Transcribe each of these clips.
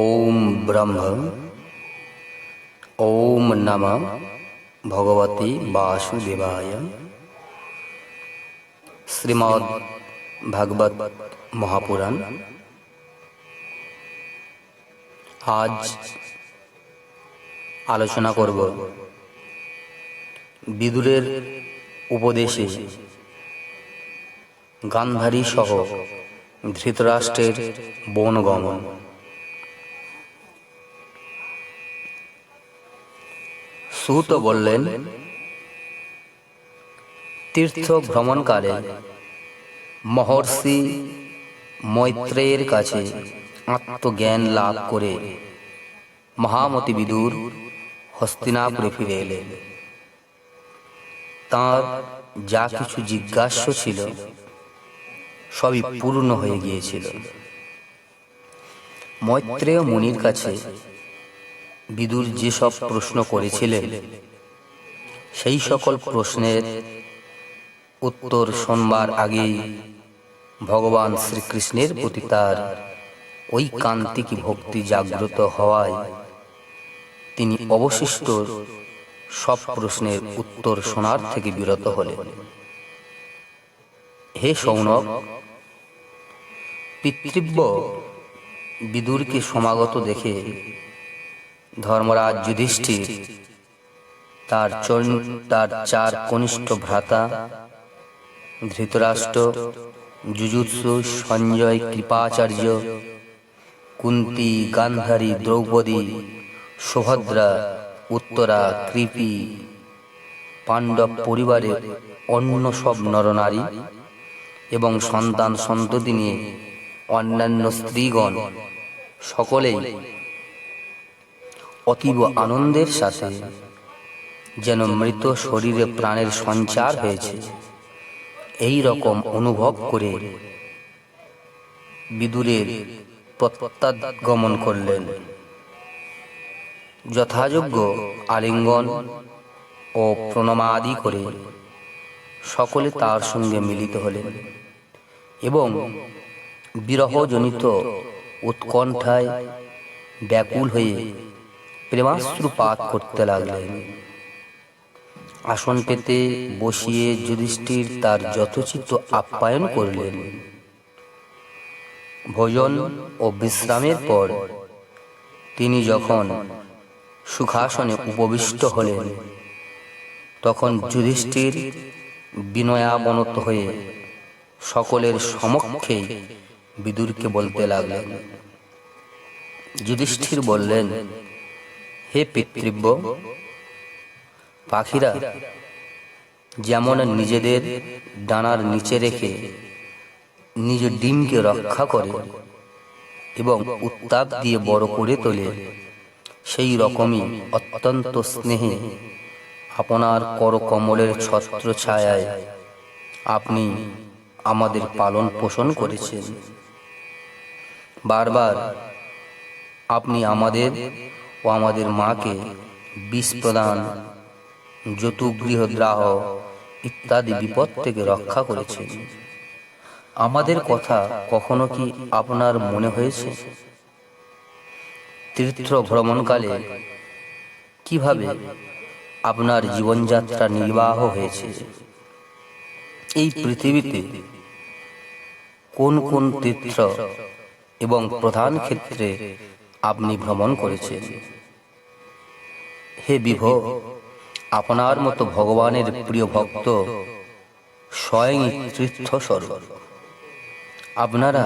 ওম ব্রহ্ম, ওম নম ভগবতে বাসুদেবায়। শ্রীমদ্ ভাগবত মহাপুরাণ। আজ আলোচনা করব বিদুরের উপদেশে গান্ধারী সহ ধৃতরাষ্ট্রের বনগমন। সুত বললেন তীর্থ ভ্রমণকালে মহর্ষি মৈত্রেয়ের কাছে আত্মজ্ঞান লাভ করে মহামতি বিদুর হস্তিনাপুরে ফিরে এলেন। তাঁর যা কিছু জিজ্ঞাস্য ছিল সবই পূর্ণ হয়ে গিয়েছিল। মৈত্রেয় মুনির কাছে বিদুর যেসব প্রশ্ন করেছিলেন, সেই সকল প্রশ্নের উত্তর শোনবার আগেই ভগবান শ্রীকৃষ্ণের প্রতি তার ওই কান্তিকী ভক্তি জাগ্রত হওয়ায় তিনি অবশিষ্ট সব প্রশ্নের উত্তর শোনার থেকে বিরত হলেন। হে সৌনক, পিতৃব্য বিদুরকে সমাগত দেখে ধর্মরাজ যুধিষ্ঠির, তার তার চার কনিষ্ঠ ভ্রাতা, ধৃতরাষ্ট্র যুজুৎসু সঞ্জয়, কৃপাচার্য, কুন্তি, গান্ধারী, দ্রৌপদী, সুভদ্রা, উত্তরা, কৃপি, পাণ্ডব পরিবারের অন্য সব নরনারী এবং সন্তান সন্ততি নিয়ে অন্যান্য স্ত্রীগণ সকলেই অতীব আনন্দের সাথে যেন মৃত শরীরে প্রাণের সঞ্চার হয়েছে। এই রকম অনুভব করে বিদুরের প্রত্যাগমন করলেন। যথাযোগ্য আলিঙ্গন ও প্রণমাদি করে সকলে তার সঙ্গে মিলিত হলেন এবং বিরহজনিত উৎকণ্ঠায় ব্যাকুল হয়ে প্রেমাশ্রুপাত করতে লাগলেন। আসন পেতে বসিয়ে যুধিষ্ঠির তার যথোচিত আপ্যায়ন করলেন। ভোজন ও বিশ্রামের পর তিনি যখন সুখাসনে উপবিষ্ট হলেন, তখন যুধিষ্ঠির বিনয়াবনত হয়ে সকলের সমক্ষে বিদুরকে বলতে লাগলেন, যুধিষ্ঠির বললেন হে পিতৃব্য, পাখিরা, যেমন নিজেদের ডানার নিচে রেখে নিজ ডিমকে রক্ষা করে এবং উত্তাপ দিয়ে বড় করে তোলে, সেই রকমই অত্যন্ত স্নেহে আপনার করকমলের ছত্র ছায়ায় আপনি আমাদের পালন পোষণ করেছেন। বারবার আপনি আমাদের ও আমাদের মাকে বিষ প্রদান, যতুগৃহদ্রাহ ইত্যাদি বিপদ থেকে রক্ষা করেছেন। আমাদের কথা কখনো কি আপনার মনে হয়েছে? তীর্থ ভ্রমণকালে কীভাবে আপনার জীবনযাত্রা নির্বাহ হয়েছে? এই পৃথিবীতে কোন কোন তীর্থ এবং প্রধান ক্ষেত্রে আপনি ভ্রমণ করেছেন। হে বিভ, আপনার মতো ভগবানের প্রিয় ভক্ত স্বয়ং তীর্থ স্বরূপ আপনারা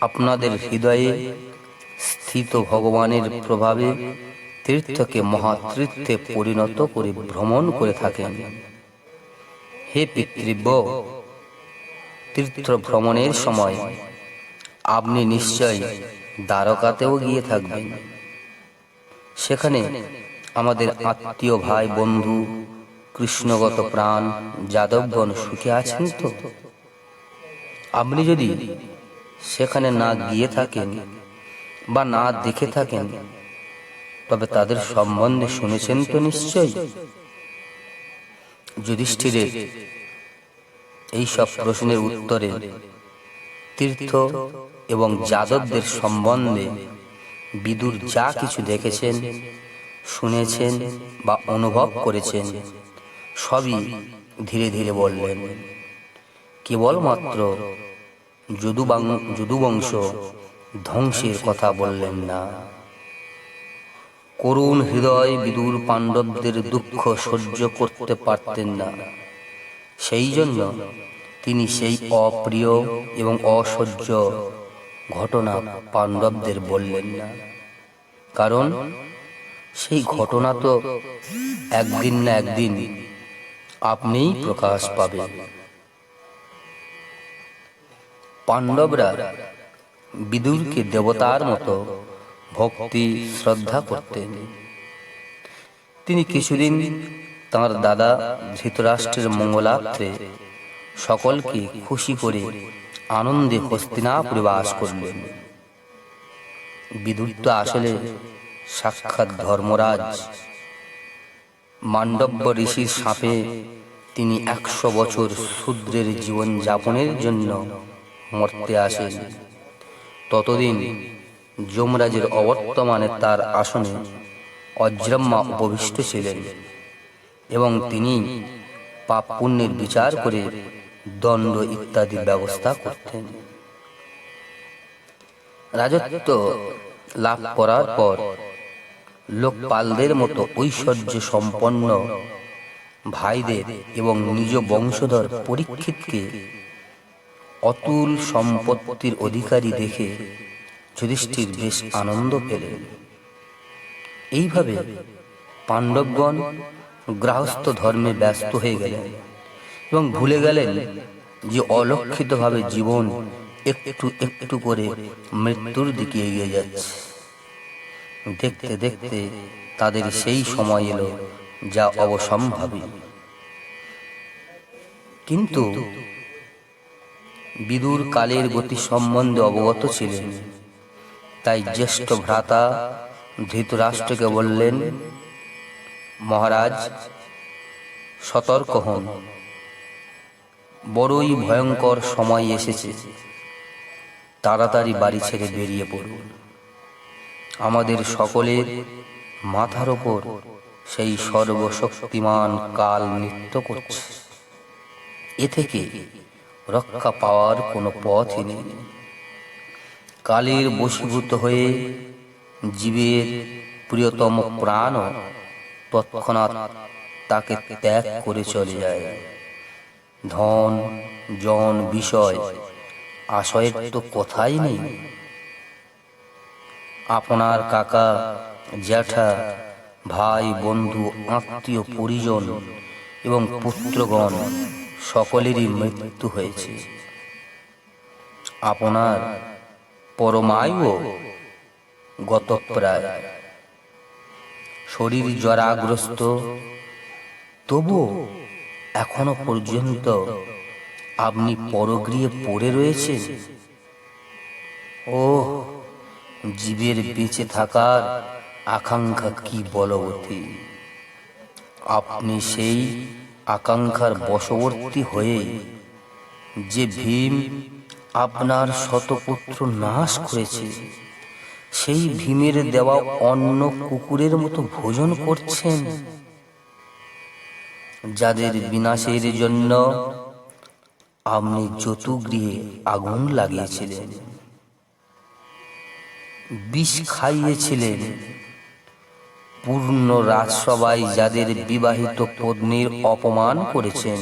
আপনাদের হৃদয়ে স্থিত ভগবানের প্রভাবে তীর্থকে মহাতীর্থে পরিণত করে ভ্রমণ করে থাকেন। হে পিতৃব্য তীর্থ ভ্রমণের সময় আপনি নিশ্চয় দ্বারকাতেও গিয়ে থাকবেন সেখানে আমাদের আত্মীয় ভাই, বন্ধু, কৃষ্ণগত প্রাণ, যাদবগণ সুখে আছেন তো? আপনি যদি সেখানে না গিয়ে থাকেন বা না দেখে থাকেন, তবে তাদের সম্বন্ধে শুনেছেন তো নিশ্চয়ই যুধিষ্ঠিরের এই সব প্রশ্নের উত্তরে তীর্থ এবং যাদবদের সম্বন্ধে বিদুর যা কিছু দেখেছেন, শুনেছেন বা অনুভব করেছেন, সবই ধীরে ধীরে বললেন। কেবলমাত্র যদুবাং যদুবংশ ধ্বংসের কথা বললেন না। করুণ হৃদয় বিদুর পাণ্ডবদের দুঃখ সহ্য করতে পারতেন না। সেই জন্য তিনি সেই অপ্রিয় এবং অসহ্য ঘটনা পাণ্ডবদের বললেন না। কারণ সেই ঘটনা তো একদিন না একদিন আপনিই প্রকাশ পাবে পাণ্ডবরা বিদুরকে দেবতার মতো ভক্তি, শ্রদ্ধা করতেন। তিনি কিছুদিন তাঁর দাদা ধৃতরাষ্ট্রের মঙ্গলার্থে সকলকে খুশি করে আনন্দে হস্তিনাপুরে বাস বিদুর তো আসলে সাক্ষাৎ ধর্মরাজ। মান্ডব্য ঋষির সাপে তিনি একশো বছর শূদ্রের জীবন যাপনের জন্য মরতে আসেন। ততদিন যমরাজের অবর্তমানে তার আসনে অজ্রম্মা উপবিষ্ট ছিলেন এবং তিনি পাপ পুণ্যের বিচার করে দণ্ড ইত্যাদি ব্যবস্থা করতেন। রাজত্ব লাভ করার পর লোকপালদের মতো ঐশ্বর্য সম্পন্ন ভাইদের এবং নিজ বংশধর পরীক্ষিতকে অতুল সম্পত্তির অধিকারী দেখে যুধিষ্ঠির বেশ আনন্দ পেলেন। এইভাবে পাণ্ডবগণ গৃহস্থ ধর্মে ব্যস্ত হয়ে গেলেন। এবং ভুলে গেলেন যে অলক্ষিতভাবে জীবন একটু একটু করে মৃত্যুর দিকে এগিয়ে যাচ্ছে। দেখতে দেখতে তাদের সেই সময় এলো যা অবসম্ভাবী। কিন্তু বিদুর কালের গতি সম্বন্ধে অবগত ছিলেন। তাই জ্যেষ্ঠ ভ্রাতা ধৃতরাষ্ট্রকে বললেন, মহারাজ, সতর্ক হন। বড়ই ভয়ঙ্কর সময় এসেছে। তাড়াতাড়ি বাড়ি ছেড়ে বেরিয়ে পড়ুন। আমাদের সকলের মাথার ওপর সেই সর্বশক্তিমান কাল নৃত্য করছে। এ থেকে রক্ষা পাওয়ার কোনো পথই নেই। কালের বশীভূত হয়ে জীবের প্রিয়তম প্রাণও তৎক্ষণাৎ তাকে ত্যাগ করে চলে যায়। ধন, জন, বিষয়, আশয়ের তো কথাই নেই। আপনার কাকা, জ্যাঠা, ভাই, বন্ধু, আত্মীয়, পরিজন এবং পুত্রগণ সকলেরই মৃত্যু হয়েছে। আপনার পরমায়ু গত প্রায়। শরীর জরাগ্রস্ত তবু এখনও পর্যন্ত আপনি পরগৃহে পড়ে রয়েছে ও জীবের বেঁচে থাকার আকাঙ্ক্ষা কি বলবতী? আপনি সেই আকাঙ্ক্ষার বশবর্তী হয়ে যে ভীম আপনার শতপুত্র নাশ করেছে, সেই ভীমের দেওয়া অন্য কুকুরের মতো ভোজন করছেন। যাদের বিনাশের জন্য আপনি চতুগৃহে আগুন লাগিয়েছিলেন, বিষ খাইয়েছিলেন, পূর্ণ রাজসভায় যাদের বিবাহিত পত্নীর অপমান করেছেন,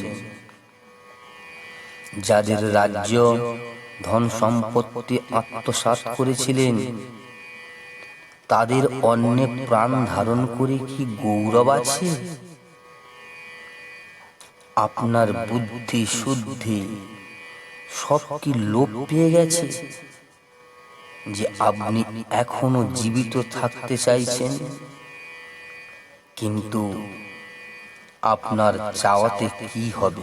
যাদের রাজ্য ধন সম্পত্তি আত্মসাৎ করেছিলেন, তাদের অন্য প্রাণ ধারণ করে কি গৌরব আছে? আপনার বুদ্ধি শুদ্ধি সব কি লোপ পেয়ে গেছে? যে আপনি এখনও জীবিত থাকতে চাইছেন? কিন্তু আপনার চাওয়াতে কি হবে?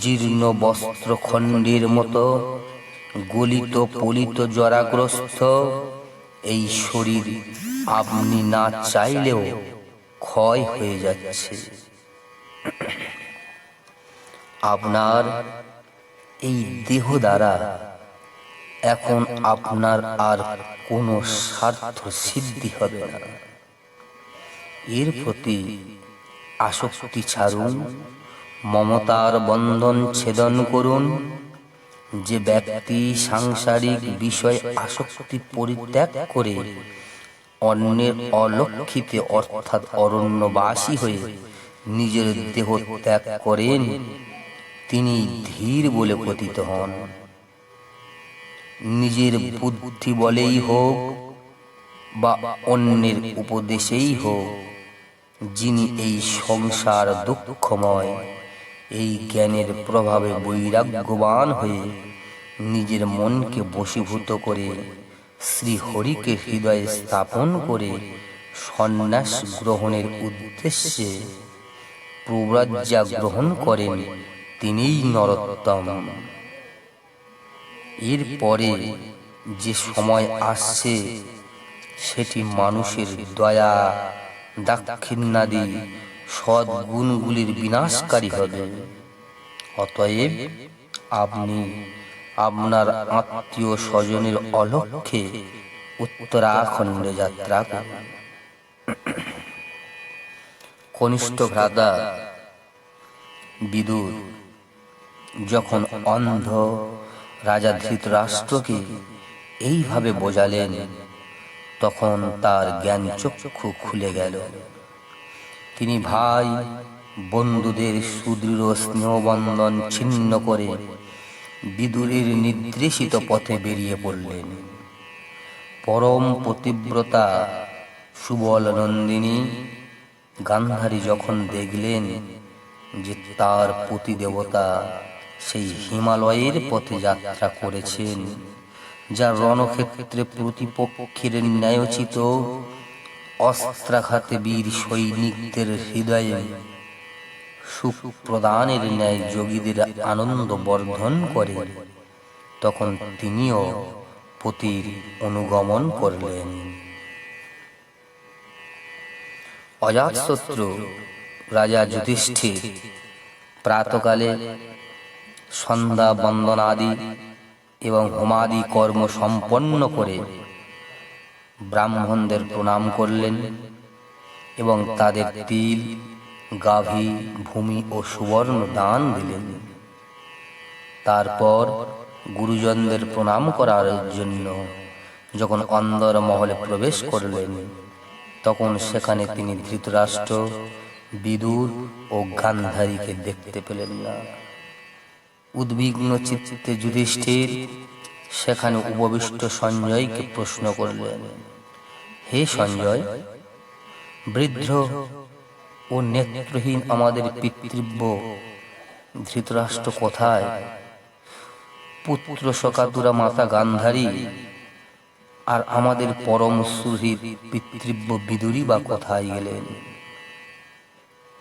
জীর্ণ বস্ত্র খণ্ডের মতো গলিত পলিত জরাগ্রস্ত এই শরীর আপনি না চাইলেও ক্ষয় হয়ে যাচ্ছে। আপনার এই দেহ দ্বারা এখন আপনার আর কোনো স্বার্থ সিদ্ধি হবে না। এর প্রতি আসক্তি ছাড়ুন, মমতার বন্ধন ছেদন করুন, যে ব্যক্তি সাংসারিক বিষয় আসক্তি পরিত্যাগ করে অন্যের অলক্ষিতে অর্থাৎ অরণ্যবাসী হয়ে নিজের দেহ ত্যাগ করেন তিনি ধীর বলে পতিত হন। নিজের বুদ্ধি বলেই হোক বা অন্যের উপদেশেই হোক, যিনি এই সংসার দুঃখময়, এই জ্ঞানের প্রভাবে বৈরাগ্যবান হয়ে নিজের মনকে বশীভূত করে শ্রী হরিকে হৃদয়ে স্থাপন করে সন্ন্যাস গ্রহণের উদ্দেশ্যে প্রব্রাজ্যা গ্রহণ করেন। তিনিই নরোত্তম। এরপরে যে সময় আসছে, সেটি মানুষের দয়া দাক্ষিণাদি সদ্গুণগুলির বিনাশকারী হবে। অতএব আপনি আপনার আত্মীয় স্বজনের অলক্ষ্যে উত্তরাখণ্ডে যাত্রা করুন। কনিষ্ঠ ভ্রাতা, বিদুর যখন অন্ধ রাজা ধৃতরাষ্ট্রকে এইভাবে বোঝালেন, তখন তার জ্ঞান চক্ষু খুলে গেল। তিনি ভাই, বন্ধুদের সুদৃঢ় স্নেহবন্ধন ছিন্ন করে বিদুরের নির্দেশিত পথে বেরিয়ে পড়লেন। পরম পতিব্রতা, সুবল নন্দিনী গান্ধারী যখন দেখলেন যে তার প্রতিদেবতা সেই হিমালয়ের পথে যাত্রা করেছেন যা রণক্ষেত্রে প্রতিপক্ষের ন্যায়োচিত অস্ত্রাঘাতে বীর সৈনিকদের হৃদয়ে সুখ প্রদানের ন্যায় যোগীদের আনন্দ বর্ধন করে। তখন তিনিও পতির অনুগমন করলেন। অজাতশত্রু রাজা যুধিষ্ঠির প্রাতকালে সন্ধ্যা বন্দনাদি এবং হোমাদি কর্ম সম্পন্ন করে ব্রাহ্মণদের প্রণাম করলেন এবং তাদের তিল, গাভী, ভূমি ও সুবর্ণ দান দিলেন। তারপর গুরুজনদের প্রণাম করার জন্য যখন অন্দর মহলে প্রবেশ করলেন, তখন সেখানে তিনি ধৃতরাষ্ট্র, বিদুর ও গান্ধারীকে দেখতে পেলেন না। উদ্বিগ্ন চিত্তে যুধিষ্ঠির সেখানে উপবিষ্ট সঞ্জয়কে প্রশ্ন করলেন, হে সঞ্জয়, বৃদ্ধ ও নেত্রহীন আমাদের পিতৃব্য, ধৃতরাষ্ট্র কোথায়? পুত্র সকাতুরা মাতা গান্ধারী আর আমাদের পরম সুহৃদ পিতৃব্য বিদুরী বা কোথায় গেলেন?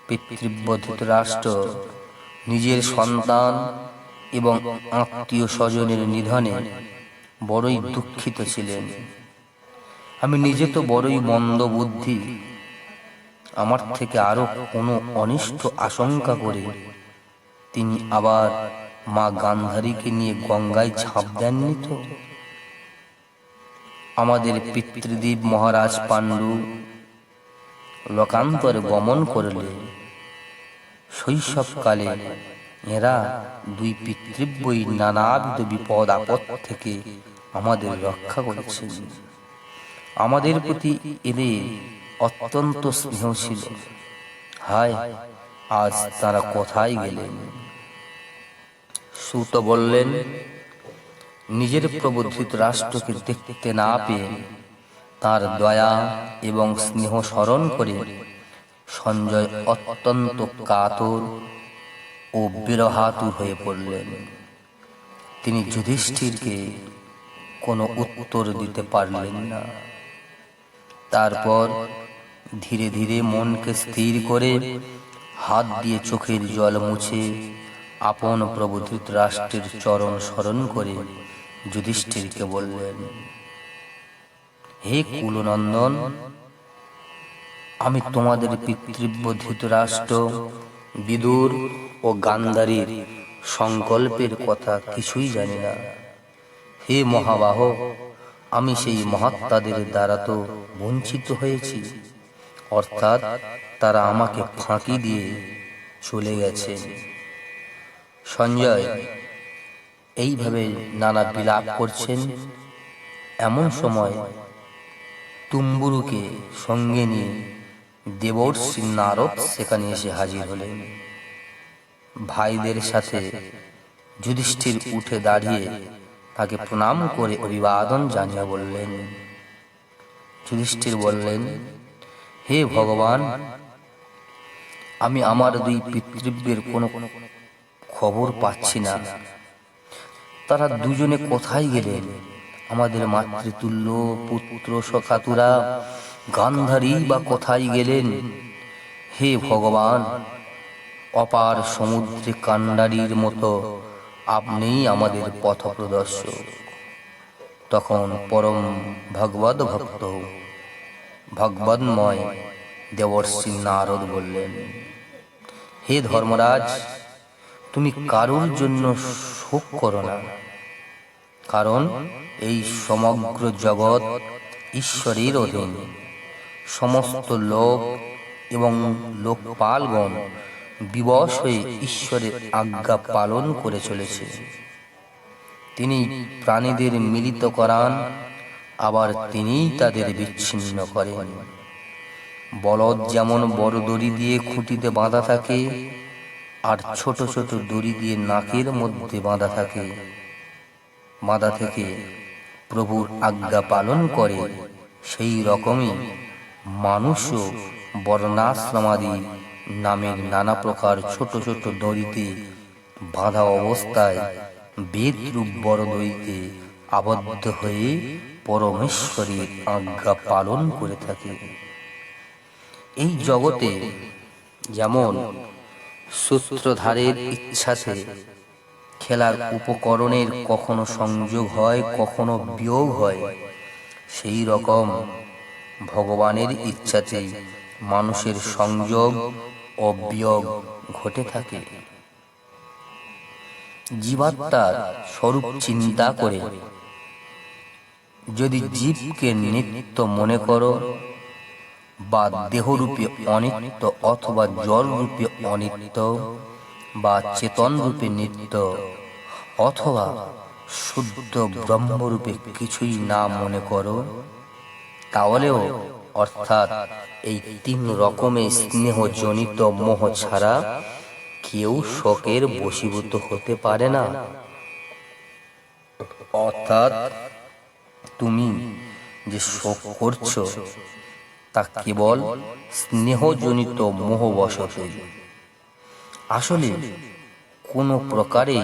পিতৃব্য ধৃতরাষ্ট্র, নিজের সন্তান এবং আত্মীয় স্বজনের নিধনে বড়ই দুঃখিত ছিলেন। আমি নিজে তো বড়ই মন্দ বুদ্ধি। আমার থেকে আরও কোনো অনিষ্ট আশঙ্কা করে তিনি আবার মা গান্ধারীকে নিয়ে গঙ্গায় ঝাঁপ দেননি তো? আমাদের পিতৃদেব মহারাজ পাণ্ডু লোকান্তরে গমন করলে শৈশবকালে এরা দুই পিতৃব্যই নানাবিধ বিপদ আপদ থেকে আমাদের রক্ষা করেছেন। আমাদের প্রতি এদের অত্যন্ত স্নেহ ছিল হায়, আজ তারা কোথায় গেলেন? সুত বললেন, নিজের প্রবুদ্ধিত রাষ্ট্রকে দেখতে না পেয়ে তার দয়া এবং স্নেহ স্মরণ করে সঞ্জয় অত্যন্ত কাতর ও বিরহাতুর হয়ে পড়লেন। তিনি যুধিষ্ঠিরকে কোনো উত্তর দিতে পারলেন না। তারপর ধীরে ধীরে মনকে স্থির করে হাত দিয়ে চোখের জল মুছে আপন প্রভু ধৃতরাষ্ট্রের চরণ স্মরণ করে যুধিষ্ঠিরকে বললেন, হে কুলনন্দন, আমি তোমাদের পিতৃব্য ধৃতরাষ্ট্র বিদুর ও গান্ধারীর সংকল্পের কথা কিছুই জানি না। হে মহাবাহ আমি সেই মহাত্মাদের দ্বারা তো বঞ্চিত হয়েছি। অর্থাৎ তারা আমাকে ফাঁকি দিয়ে চলে গেছে। সঞ্জয়, এইভাবে নানা বিলাপ করছেন। এমন সময় তুম্বুরুকে সঙ্গে নিয়ে দেবর্ষি নারদ সেখানে এসে হাজির হলেন। ভাইদের সাথে যুধিষ্ঠির উঠে দাঁড়িয়ে তাকে প্রণাম করে অভিবাদন জানিয়ে বললেন। যুধিষ্ঠির বললেন, হে ভগবান, আমি আমার দুই পিতৃব্যের কোনো খবর পাচ্ছি না। তারা দুজনে কোথায় গেলেন? আমাদের মাতৃতুল্য, পুত্র সখাতুরা গান্ধারী বা কোথায় গেলেন? হে ভগবান, অপার সমুদ্রে কান্ডারির মতো আপনিই আমাদের পথ প্রদর্শক তখন পরম ভগবদ ভক্ত ভগবন্ময় দেবর্ষি নারদ বললেন, হে ধর্মরাজ, তুমি কারোর জন্য শোক করো না? কারণ এই সমগ্র জগৎ ঈশ্বরের অধীন। সমস্ত লোক এবং লোকপালগণ বিবশ হয়ে ঈশ্বরের আজ্ঞা পালন করে চলেছে। তিনি প্রাণীদের মিলিত করান, আবার তিনিই তাদের বিচ্ছিন্ন করেন। বলদ যেমন বড় দড়ি দিয়ে খুঁটিতে বাঁধা থাকে, আর ছোট ছোট দড়ি দিয়ে নাকের মধ্যে বাঁধা থাকে। বাঁধা থেকে প্রভুর আজ্ঞা পালন করে সেই রকমই মানুষও বর্ণাশ্রমাদি নামের নানা প্রকার ছোট ছোট দড়িতে বাঁধা অবস্থায় বেদরূপ বড় দড়িতে আবদ্ধ হয়ে পরমেশ্বরের আজ্ঞা পালন করে থাকে। এই জগতে যেমন সূত্রধারের ইচ্ছাতে খেলার উপকরণের কখনো সংযোগ হয়, কখনো বিয়োগ হয়, সেই রকম ভগবানের ইচ্ছাতে মানুষের সংযোগ ও বিয়োগ ঘটে থাকে। জীবাত্মার স্বরূপ চিন্তা করে। যদি জীবকে নিত্য মনে করো বা দেহরূপে অনিত্য অথবা জলরূপে অনিত্য বা চেতন রূপে নিত্য অথবা শুদ্ধ ব্রহ্মরূপে কিছুই না মনে করো তাহলেও অর্থাৎ এই তিন রকমের স্নেহজনিত মোহ ছাড়া কেউ শোকের বশীভূত হতে পারে না। অর্থাৎ তুমি যে শোক করছ, তা কেবল স্নেহজনিত মোহবশতই আসলে কোনো প্রকারে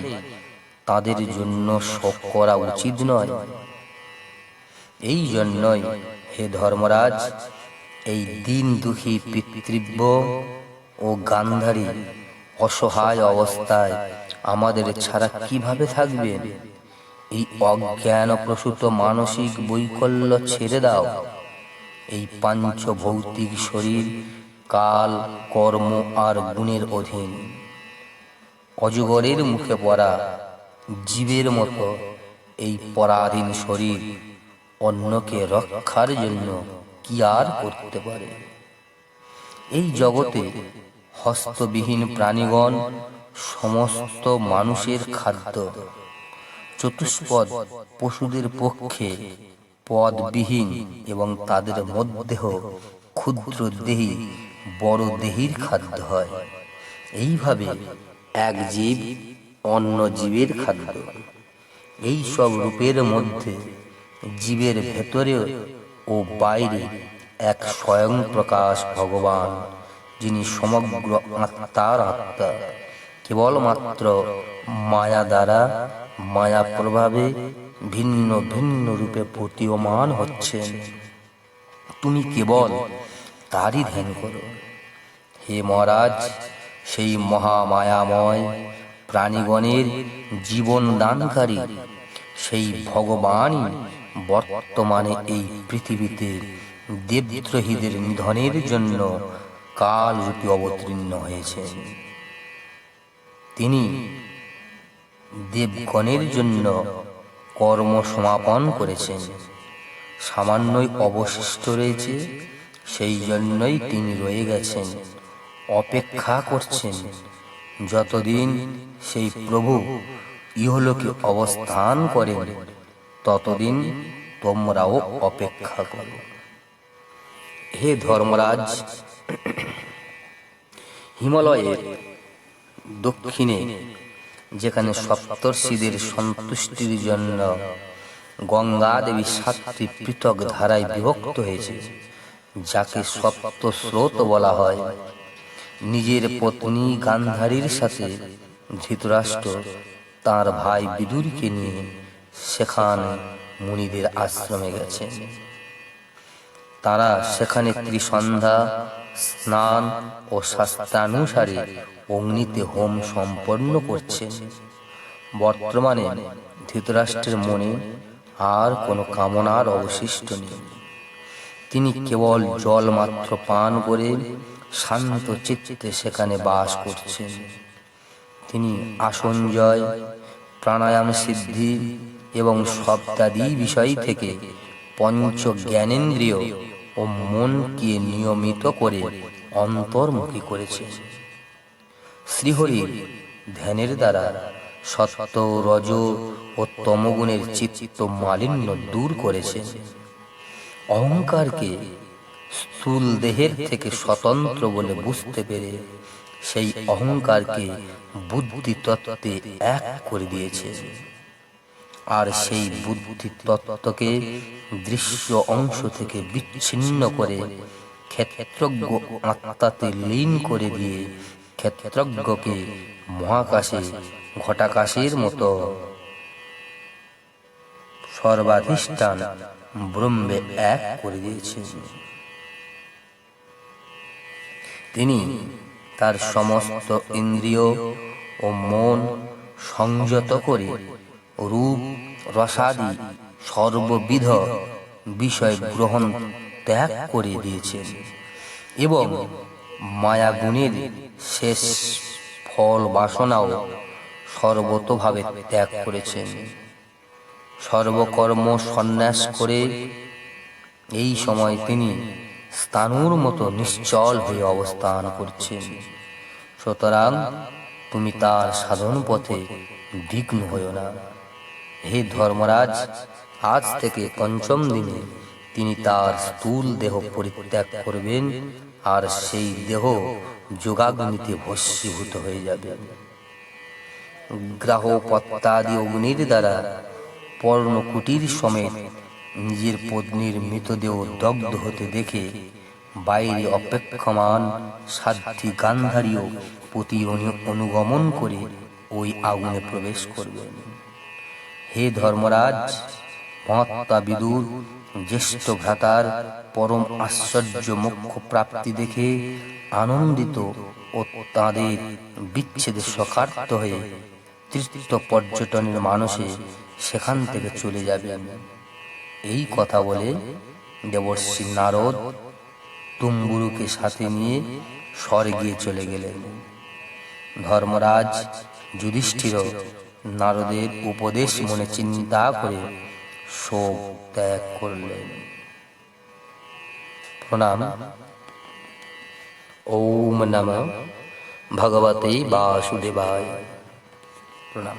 তাদের জন্য শোক করা উচিত নয়। এই জন্যই হে ধর্মরাজ, এই দিন দুঃখী পিতৃব্য ও গান্ধারী অসহায় অবস্থায় আমাদের ছাড়া কীভাবে থাকবেন এই অজ্ঞান প্রসূত মানসিক বৈকল্য ছেড়ে দাও। এই পাঞ্চ ভৌতিক শরীর, কাল, কর্ম আর গুণের অধীন। অজগরের মুখে পড়া জীবের মতো এই পরাধীন শরীর অন্যকে রক্ষার জন্য কি আর করতে পারে? এই জগতে হস্তবিহীন প্রাণীগণ সমস্ত মানুষের খাদ্য। চতুষ্পদ পশুদের পক্ষে পদবিহীন এবং তাদের মধ্যেও ক্ষুদ্র দেহি বড় দেহির খাদ্য হয়। এইভাবে এক জীব অন্য জীবের খাদ্য। এই সব রূপের মধ্যে জীবের ভেতরে ও বাইরে এক স্বয়ং প্রকাশ ভগবান, যিনি সমগ্র আত্মার আত্মা, কেবলমাত্র মায়া দ্বারা, মায়া প্রভাবে ভিন্ন ভিন্ন রূপে প্রতীয়মান হচ্ছেন। তুমি কেবল তারই ধ্যান করো। হে মহারাজ, সেই মহামায়াময় প্রাণীগণের জীবন দানকারী সেই ভগবানই বর্তমানে এই পৃথিবীতে দেবদ্রোহীদের নিধনের জন্য কাল রূপে অবতীর্ণ হয়েছে তিনি দেবগণের জন্য কর্ম সমাপন করেছেন। সামান্যই অবশিষ্ট রয়েছে, সেই জন্যই তিনি রয়ে গেছেন, অপেক্ষা করছেন। যতদিন সেই প্রভু ইহলোকে অবস্থান করেন ততদিন তোমরাও অপেক্ষা করো। হে ধর্মরাজ, হিমালয়ের দক্ষিণে, যেখানে সপ্তর্ষিদের সন্তুষ্টির জন্য গঙ্গা দেবী সাতটি পৃথক ধারায় বিভক্ত হয়েছে, যাকে সপ্ত স্রোত বলা হয়। নিজের পত্নী গান্ধারীর সাথে ধৃতরাষ্ট্র তার ভাই বিদুরকে নিয়ে সেখানে মুনিদের আশ্রমে গেছেন তারা সেখানে ত্রিসন্ধ্যা, স্নান ও শাস্ত্রানুসারে অগ্নিতে হোম সম্পন্ন করছেন বর্তমানে ধৃতরাষ্ট্রের মনে আর কোনো কামনার অবশিষ্ট নেই। তিনি কেবল জল মাত্র পান করে শান্ত চিত্তে সেখানে বাস করছেন। তিনি আসন জয়, প্রাণায়াম সিদ্ধি এবং শব্দাদি বিষয় থেকে পঞ্চ জ্ঞানেন্দ্রিয় ও মনকে নিয়মিত করে অন্তর্মুখী করেছে। শ্রীহরির ধ্যানের দ্বারা সত্য, রজ ও তমগুণের চিত্ত মালিন্য দূর করেছে। অহংকারকে স্থূল দেহের থেকে স্বতন্ত্র বলে বুঝতে পেরে সেই অহংকারকে বুদ্ধি তত্ত্বে এক করে দিয়েছে। আর সেই বুদ্ধি তত্ত্বকে দৃশ্য অংশ থেকে বিচ্ছিন্ন করে ক্ষেত্রজ্ঞ আত্মাতে লীন করে দিয়ে ক্ষেত্রজ্ঞকে মহাকাশে ঘটাকাশের মতো। সর্বাধিষ্ঠান ব্রহ্মে এক করে দিয়েছেন। তিনি তার সমস্ত ইন্দ্রিয় ও মন সংযত করে রূপ রসাদি সর্ববিধ বিষয় গ্রহণ ত্যাগ করে দিয়েছেন এবং মায়াগুণের শেষ ফল বাসনাও সর্বতভাবে ত্যাগ করেছেন। সর্বকর্ম সন্ন্যাস করে এই সময় তিনি স্থানুর মতো নিশ্চল হয়ে অবস্থান করছেন। সুতরাং তুমি তার সাধন পথে বিঘ্ন হইও না। হে ধর্মরাজ, আজ থেকে পঞ্চম দিনে তিনি তার স্থূল দেহ পরিত্যাগ করবেন আর সেই দেহ যোগাগ্নিতে ভস্মীভূত হয়ে যাবে। গ্রাহ পত্তাদি অগ্নির দ্বারা পর্ণকুটির সমেত নিজের পত্নীর মৃতদেহ দগ্ধ হতে দেখে বাইরে অপেক্ষমান সাধ্যি গান্ধারীও প্রতি অনুগমন করে ওই আগুনে প্রবেশ করবেন। হে ধর্মরাজ, মহাত্মা বিদুর, জ্যেষ্ঠ ভ্রাতার পরম আশ্চর্য মোক্ষ প্রাপ্তি দেখে আনন্দিত ও তাঁদের বিচ্ছেদে সকার্ত হয়ে তৃতীয় পর্যটনের মানুষে সেখান থেকে চলে যাবেন। এই কথা বলে দেবর্ষী নারদ তুম্বুরুকে সাথে নিয়ে স্বর্গে চলে গেলেন। ধর্মরাজ যুধিষ্ঠির নারদের উপদেশ মনে চিন্তা করে শোক ত্যাগ করলেন। প্রণাম। ওম নম। ভগবতে বাসুদেবায়। প্রণাম।